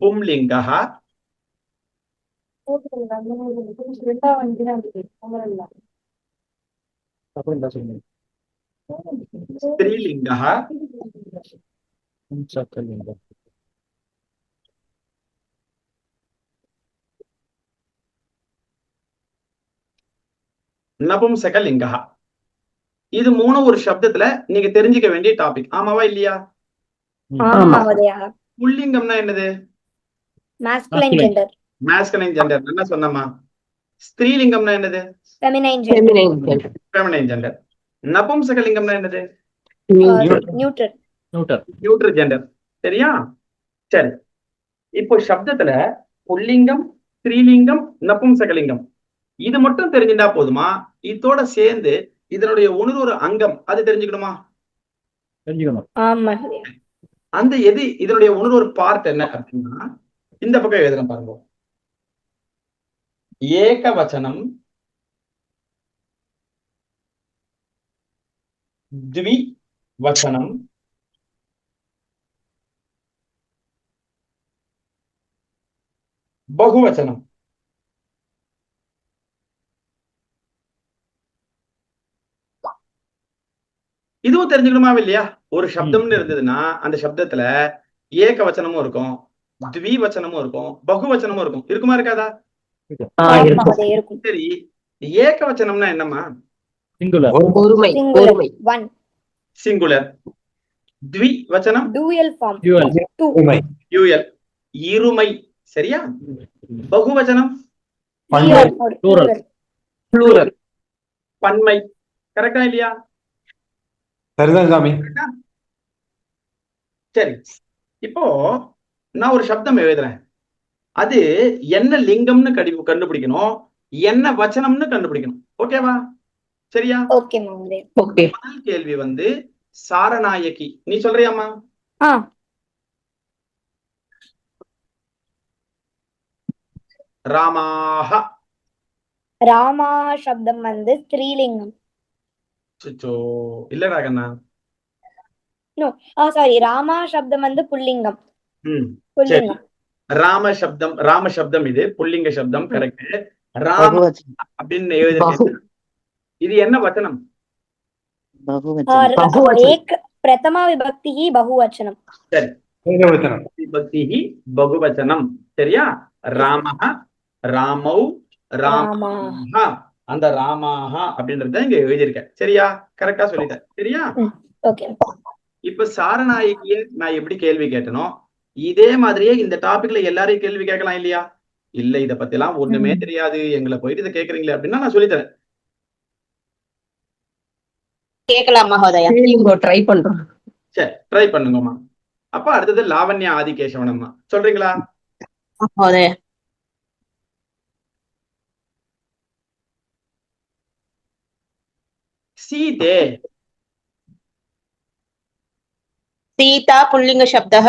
பும்லிங்கः ஸ்திரீலிங்கः நபும்சகலிங்கः இது மூணு ஒரு சப்தத்துல நீங்க தெரிஞ்சுக்க வேண்டிய டாபிக் ஆமாவா இல்லையா? புல்லிங்கம்னா என்னது? மாஸ்குலைன். ஜெண்டர் மேஸ்கலைன் ஜெண்டர் என்ன சொன்னமா ஸ்திரீலிங்கம்னா என்னது? ஃபெமினைன் ஜெண்டர் ஃபெமினைன் ஜெண்டர் நபும்சகலிங்கம்னா என்னது? நியூட்ரல் நியூட்ரல் ஜெண்டர் சரியா? சரி. இப்போ சப்தத்துல புல்லிங்கம் ஸ்திரீலிங்கம் நபும்சகலிங்கம். இது மட்டும் தெரிஞ்சுட்டா போதுமா? இதோட சேர்ந்து இதனுடைய உணர்வு அங்கம். அது தெரிஞ்சுக்கணுமா? தெரிஞ்சுக்கணும். அந்த எது இதனுடைய உணர்வு பார்ட் என்ன அப்படின்னா இந்த பக்கம் எழுதுறேன் பாருங்க. ஏகவச்சனம் த்வி வச்சனம் பகுவச்சனம். இதுவும் தெரிஞ்சுக்கணுமா இல்லையா? ஒரு சப்தம்னு இருந்ததுன்னா அந்த சப்தத்துல ஏக வச்சனமும் இருக்கும். த்வி வச்சனமும் இருக்கும் பகுவச்சனமும் இருக்கும். இருக்குமா இருக்காதா? சரி ஏக வச்சனம்னா என்னம்மா சிங்குலர். ஒருமை சிங்குலர். ஒருமை ஒன் சிங்குலர். த்வி வச்சனம் டூயல் ஃபார்ம் யூஎல் இருமை. சரியா? பகுவச்சனம் Plural. plural. ப்ளூரல் பன்மை. கரெக்டா இல்லையா? சரிதான் சாமி. சரி. இப்போ நான் ஒரு சப்தம் எழுதுறேன். அது என்ன லிங்கம்னு கடி கண்டுபிடிக்கணும்? என்ன வச்சனம்னு கண்டுபிடிக்கணும். ஓகேவா சரியா? முதல் கேள்வி வந்து சாரநாயகி. நீ சொல்றியாமா ஆ. ராமாக ராமா சப்தம் வந்து ஸ்திரீலிங்கம் சுச்சோ இல்லடா கண்ணா. ஆ சாரி ராமா சப்தம் வந்து புல்லிங்கம். ராம சப்தம் ராம சப்தம் இது புல்லிங்க சப்தம் கரெக்ட் ராம அப்படின்னு எழுதிருக்கேன் இது என்ன வச்சனம்? பிரதமா விபக்தி பகுவச்சனம் விபக்தி பகுவச்சனம் சரியா? ராம ராமௌ ராம. அந்த ராமாக அப்படின்றத இங்க எழுதியிருக்கேன். சரியா? கரெக்டா சொல்லிட்டேன். சரியா? ஓகே. இப்ப சாரநாயகிய நான் எப்படி கேள்வி கேட்டனோ இதே மாதிரியே இந்த டாபிக்ல எல்லாரையும் கேள்வி கேட்கலாம் இல்லையா? இல்ல இத பத்தி எல்லாம் ஒண்ணுமே தெரியாது. எங்களை போயிட்டு இதை கேக்குறீங்களே அப்படின்னா நான் சொல்லித்தரேன் கேட்கலாம் ட்ரை பண்றோம். சரி ட்ரை பண்ணுங்கம்மா. அப்ப அடுத்தது லாவண்யா ஆதிகேசவன் அம்மா சொல்றீங்களா? சீதே. சீதா புல்லிங்க சப்தக.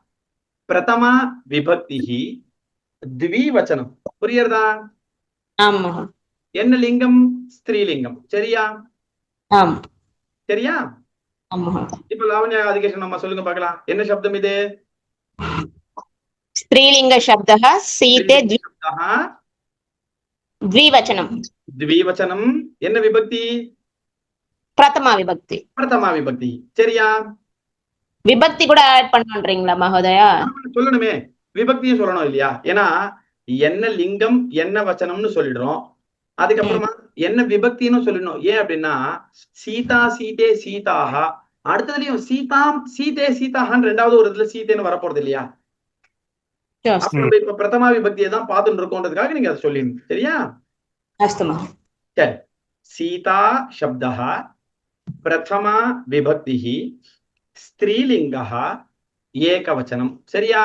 பிரதமா விபக்தி திவிவச்சனம். புரியுறதா ஆமா. என்ன லிங்கம்? ஸ்திரீலிங்கம். சரியா? சரியா? இப்ப லாவண்யா அதிகேஷன் நம்ம சொல்லுங்க பார்க்கலாம். என்ன சப்தம் இது? ஸ்திரீலிங்க சப்தः சீதே द्विवचनम् द्विवचनम् என்ன விபக்தி? பிரதமா விபக்தி. பிரதமா விபக்தி. சரியா? விபக்தி கூட ஆட் பண்ணுன்றீங்களா மகோதயா? சொல்லணுமே. விபக்தியும் சொல்லணும் இல்லையா? ஏன்னா என்ன லிங்கம் என்ன வச்சனம்னு சொல்லிடுறோம். அதுக்கப்புறமா என்ன விபக்தின்னு சொல்லணும் ஏன் அப்படின்னா சீதா சீதே சீதாகா அடுத்ததுலயும் சீதாம் சீதே சீதாகான்னு ரெண்டாவது ஒரு இதுல சீதேன்னு வரப்போறது இல்லையா? இப்ப பிரதமா விபக்தியை தான் பார்த்துட்டு இருக்கோன்றதுக்காக நீங்க அதை சொல்லிடுங்க சரியா? சரி. சீதா சப்தா பிரதமா விபக்தி ஸ்திரீலிங்கः ஏகவச்சனம் சரியா